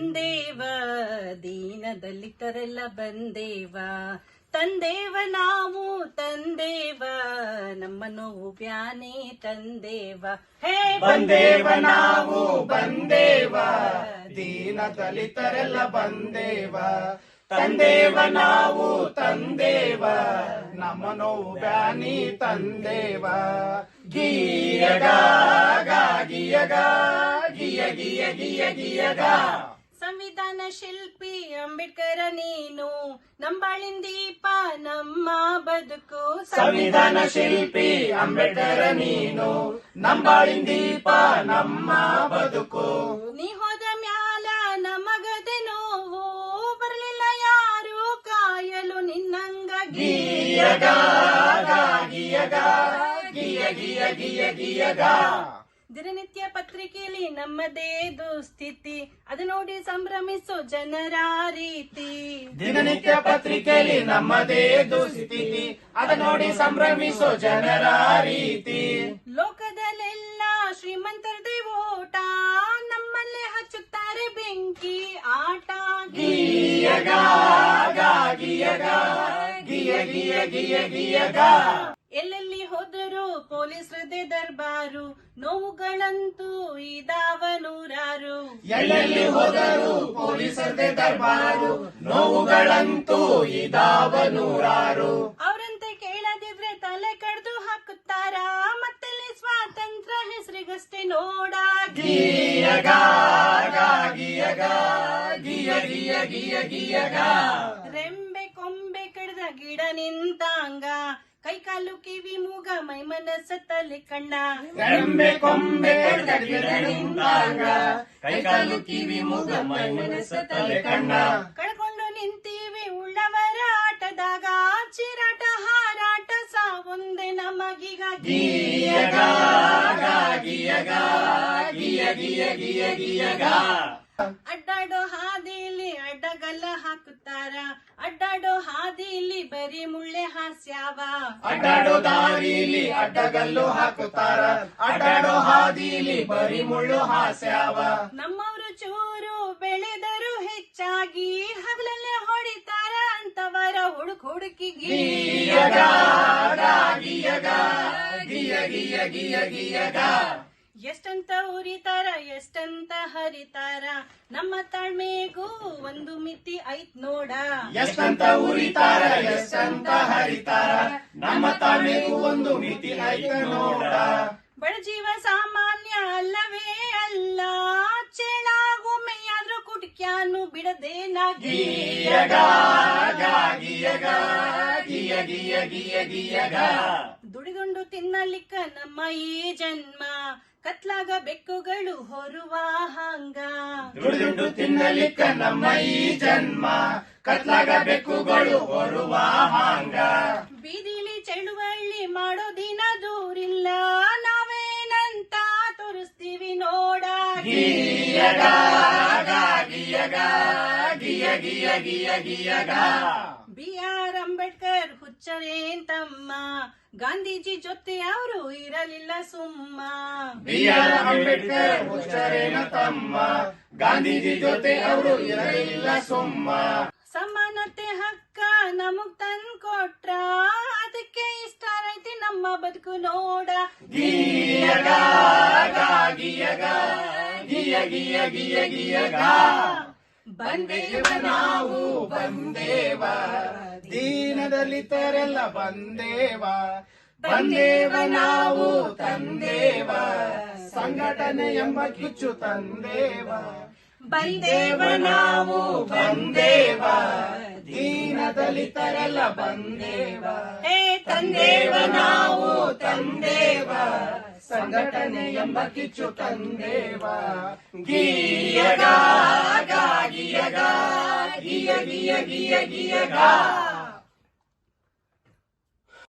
ಬಂದೇವ ದೀನದಲ್ಲಿತರೆಲ್ಲ ಬಂದೇವ. ತಂದೇವ ನಾವು ತಂದೇವ ನಮ್ಮ ನೋವು ಬ್ಯಾನೆ ತಂದೇವ. ಹೇ ಬಂದೇವ ನಾವು ಬಂದೇವ ದೀನ ದಲಿತರೆಲ್ಲ ಬಂದೇವ. ತಂದೇವ ನಾವು ತಂದೇವ ನಮ್ಮ ನೋವು ಬ್ಯಾನಿ ತಂದೇವ. ಗೀಯಗ ಗಿಯಗ ಗೀಯಗ ಗಿಯ ಗಿಯ ಗಿಯ ಗಿಯಗ. ಶಿಲ್ಪಿ ಅಂಬೇಡ್ಕರ ನೀನು ನಂಬಾಳಿನ ದೀಪ ನಮ್ಮ ಬದುಕು. ಸಂವಿಧಾನ ಶಿಲ್ಪಿ ಅಂಬೇಡ್ಕರ ನೀನು ನಂಬಾಳಿನ ದೀಪ ನಮ್ಮ ಬದುಕು. ನೀ ಹೋದ ಮ್ಯಾಲ ನಮಗದೆ ನೋವು ಬರಲಿಲ್ಲ ಯಾರು ಕಾಯಲು ನಿನ್ನಂಗ ಗೀಯಗ ಗೀಯಗ ಗೀಯ ಗೀಯ ಗೀಯ ಗಿಯಗ. ದಿನನಿತ್ಯ ಪತ್ರಿಕೆಯಲ್ಲಿ ನಮ್ಮದೇ ದುಸ್ಥಿತಿ. ಅದು ನೋಡಿ ಸಂಭ್ರಮಿಸೋ ಜನರ ರೀತಿ. ದಿನನಿತ್ಯ ಪತ್ರಿಕೆಯಲ್ಲಿ ನಮ್ಮದೇ ದುಸ್ಥಿತಿ. ಅದು ನೋಡಿ ಸಂಭ್ರಮಿಸೋ ಜನರ ರೀತಿ. ಲೋಕದಲ್ಲೆಲ್ಲ ಶ್ರೀಮಂತರದೇ ಓಟ. ನಮ್ಮಲ್ಲೇ ಹಚ್ಚುತ್ತಾರೆ ಬೆಂಕಿ. ಆಟ ಗೀಯಗ ಗೀಯಗ ಗಿಯ ಗಿಯ ಗಿಯ ಗಿಯಗ ಪೊಲೀಸರದೇ ದರ್ಬಾರು ನೋವುಗಳಂತೂ ಇದಾವ ನೂರಾರು ಎಲ್ಲೆಲ್ಲಿ ಹೋದರು ಪೊಲೀಸರದೇ ದರ್ಬಾರು ನೋವುಗಳಂತೂ ಇದಾವ ನೂರಾರು ಅವರಂತೆ ಕೇಳದಿದ್ರೆ ತಲೆ ಕಡ್ದು ಹಾಕುತ್ತಾರ? ಮತ್ತೆಲ್ಲಿ ಸ್ವಾತಂತ್ರ್ಯ ಹೆಸರಿಗಷ್ಟೇ ನೋಡ? ಗೀಯಗ ಗಾ, ಗೀಯಗ ಗಿಯ ಗಿಯ ಗಿಯ ಗಿಯಗ. ರೆಂಬೆ ಕೊಂಬೆ ಕಡ್ದ ಗಿಡ ನಿಂತಾಂಗ ಕೈ ಕಾಲು ಕಿವಿ ಮೂಗ ಮೈ ಮನಸ್ಸ ತಲೆ ಕಣ್ಣ. ಕೊಂಬೆ ಕೊಂಬೆ ಕೈ ಕೈಕಾಲು ಕಿವಿ ಮೂಗ ಮೈ ಮನಸ್ಸ ತಲೆ ಕಣ್ಣ. ಕಳ್ಕೊಂಡು ನಿಂತೀವಿ ಉಳ್ಳವರ ಆಟದಾಗ. ಚಿರಾಟ ಹಾರಾಟ ಸಾವೊಂದೆ ನಮಗೀಗ ಗೀಯಗ ಗೀಯಗ ಗಿಯ ಗಿಯ ಗಿಯ ಗಿಯಗ. ಅಡ್ಡಾಡೋ ಹಾದಿಲಿ ಅಡ್ಡಗಲ್ಲ ಹಾಕುತ್ತಾರ. ಅಡ್ಡಾಡೋ ಹಾದಿಲಿ ಬರೀ ಮುಳ್ಳೆ ಹಾಸ್ಯಾವ. ಅಡ್ಡಾಡೋ ದಾರಿಲಿ ಅಡ್ಡಗಲ್ಲು ಹಾಕುತ್ತಾರ. ಅಡ್ಡಾಡೋ ಹಾದಿಲಿ ಬರಿ ಮುಳ್ಳು ಹಾಸ್ಯಾವ. ನಮ್ಮವರು ಚೂರು ಬೆಳೆದರು ಹೆಚ್ಚಾಗಿ ಹಗಲಲ್ಲೇ ಹೊಡಿತಾರ. ಅಂತವರ ಹುಡುಕ್ ಹುಡುಕಿ ಗೀಯಗ ಗಾ, ಗೀಯಗ ಗಿಯ ಗಿಯ ಗಿಯ ಗಿಯಗ. ಎಷ್ಟಂತ ಉರಿತಾರ ಎಷ್ಟಂತ ಹರಿತಾರ. ನಮ್ಮ ತಾಳ್ಮೆಗೂ ಒಂದು ಮಿತಿ ಐತ್ ನೋಡ. ಎಷ್ಟಂತ ಉರಿತಾರ ಎಷ್ಟಂತ ಹರಿತಾರ. ನಮ್ಮ ತಾಳ್ಮೆಗೂ ಒಂದು ಮಿತಿ ಐತ್ ನೋಡ. ಬಡಜೀವ ಸಾಮಾನ್ಯ ಅಲ್ಲವೇ ಅಲ್ಲ. ಚೇಳಾಗೊಮ್ಮೆಯಾದ್ರೂ ಕುಟಿಕ್ಯಾನು ಬಿಡದೇನಾಗಿ. ಗೀಯಗ ಗಾ, ಗೀಯಗ ಗಿಯ ಗಿಯ ಗಿಯ ಗಿಯಗ. ದುಡಿದುಂಡು ತಿನ್ನಲಿಕ್ಕ ನಮ್ಮ ಈ ಜನ್ಮ. ಕತ್ಲಾಗ ಬೆಕ್ಕುಗಳು ಹೊರುವ ಹಂಗ. ದುಡಿದುಂಡು ತಿನ್ನಲಿಕ್ಕ ನಮ್ಮ ಈ ಜನ್ಮ. ಕತ್ಲಾಗ ಬೆಕ್ಕುಗಳು ಹೊರುವ ಹಾಂಗ. ಬೀದಿಲಿ ಚಳುವಳ್ಳಿ ಮಾಡೋ ದಿನ ದೂರಿಲ್ಲ. ನಾವೇನಂತ ತೋರಿಸ್ತೀವಿ ನೋಡ. ಗೀಯಗ ಗಿಯಗ ಗೀಯಗ ಗಿಯ ಗಿಯ ಗಿಯ ಗಿಯಗ. ಬಿ ಆರ್ ಅಂಬೇಡ್ಕರ್ ಹುಚ್ಚರೇನ್ ತಮ್ಮ ಗಾಂಧೀಜಿ ಜೊತೆ ಅವರು ಇರಲಿಲ್ಲ ಸುಮ್ಮ. ಬಿ ಆರ್ ಅಂಬೇಡ್ಕರ್ ಹುಚ್ಚರೇನ ತಮ್ಮ ಗಾಂಧೀಜಿ ಜೊತೆ ಅವರು ಇರಲಿಲ್ಲ ಸುಮ್ಮ. ಸಮಾನತೆ ಹಕ್ಕ ನಮಗ್ ತಂದ್ಕೊಟ್ರ. ಅದಕ್ಕೆ ಇಷ್ಟ ಐತಿ ನಮ್ಮ ಬದುಕು ನೋಡ. ಗೀಯಗ ಗೀಯಗ ಗಿಯ ಗಿಯ ಗಿಯ ಗಿಯಗ. ಬಂದೇವ ನಾವು ಬಂದೇವ. ದೀನದಲ್ಲಿತರೆಲ್ಲ ಬಂದೇವ. ಬಂದೇವ ನಾವು ತಂದೇವ. ಸಂಘಟನೆ ಎಂಬ ಕಿಚ್ಚು ತಂದೇವ. ಬಂದೇವ ನಾವು ಬಂದೇವ. ದೀನದಲಿತರೆಲ್ಲ ಬಂದೇವ. ಹೇ ತಂದೇವ ನಾವು ತಂದೇವ. ಸಂಘಟನೆ ಎಂಬ ಕಿಚ್ಚು ತಂದೇವ. ಗೀಯಗ ಗೀಯಗ ಗಿಯ ಗಿಯ ಗಿಯ ಗಿಯಗ.